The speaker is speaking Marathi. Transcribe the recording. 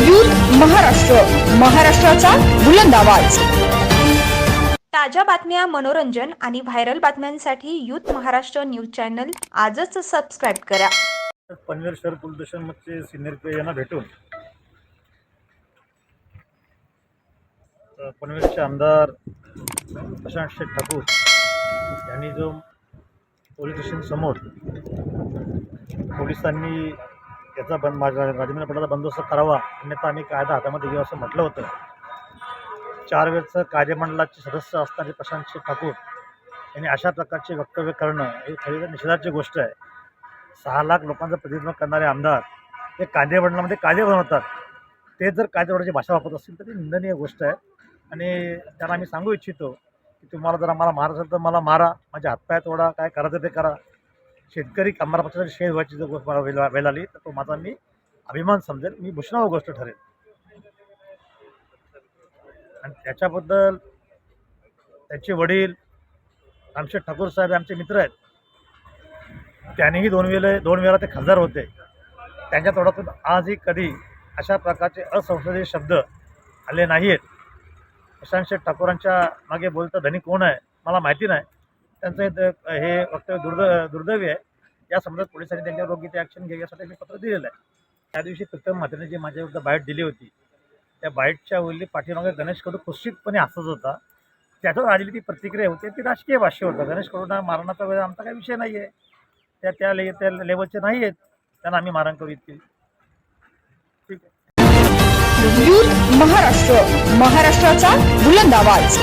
यूथ महाराष्ट्र महाराष्ट्राचा बुलंद आवाज. ताज्या बातम्या मनोरंजन आणि व्हायरल बातम्यांसाठी यूथ महाराष्ट्र न्यूज चॅनल आजच सबस्क्राईब करा. पनवेल शहर पोलीस स्टेशनमध्ये सिनियर पी यांना भेटून पनवेलचे आमदार प्रशांत शेठ ठाकूर यांनी जो पोलीस स्टेशनसमोर पोलिसांनी याचा बंद माझ्या राजेंद्र पडाचा बंदोबस्त करावा अन्यथा आम्ही कायदा हातामध्ये घेऊ असं म्हटलं होतं. चार वेळचं कार्यमंडळाचे सदस्य असणारे प्रशांत ठाकूर यांनी अशा प्रकारचे वक्तव्य करणं ही खरी निषेधाची गोष्ट आहे. सहा लाख लोकांचं प्रतिनिधित्व करणारे आमदार हे कायदेमंडळामध्ये कायदे बनवतात. ते जर कायदेमंडळाची भाषा वापरत असतील तर ती निंदनीय गोष्ट आहे. आणि त्यांना आम्ही सांगू इच्छितो की तुम्हाला जर आम्हाला मारा असेल तर मला मारा. माझ्या हातपाय तोडा काय करायचं ते करा. शेतकरी कामगार पक्षाची शेत व्हायची जर गोष्ट मला वेळ वेळ आली तर तो माझा मी अभिमान समजेल मी भूषणाव गोष्ट ठरेल. आणि त्याच्याबद्दल त्याचे वडील आमचे ठाकूर साहेब आमचे मित्र आहेत. त्यांनीही दोन वेळे दोन वेळा ते खासदार होते. त्यांच्या तोंडातून आजही कधी अशा प्रकारचे असंसदीय शब्द आले नाही आहेत प्रशांत शेठ ठाकूरांच्या मागे बोलतं धनी कोण आहे? मला माहिती नाही. त्यांचं हे हे वक्तव्य दुर्द दुर्दैवी आहे. या संबंधात पोलिसांनी त्यांच्यावर योग्य ते ॲक्शन घ्यावी यासाठी मी पत्र दिलेलं आहे. त्या दिवशी प्रीतम म्हात्रेने जी माझ्याविरुद्ध बाईट दिली होती त्या बाईटच्या वेळी पाठीमागे गणेश कडू कुत्सितपणे हसत होता. त्याच्यावर आलेली ती प्रतिक्रिया होती ती राजकीय भाष्य होतं. गणेश कडूंना मारण्याचा वेळ आमचा काही विषय नाही आहे त्या त्या ले त्या लेवलचे नाही आहेत त्यांना आम्ही मारण करू इतकी. ठीक आहे. महाराष्ट्र. महाराष्ट्राचा बुलंद आवाज.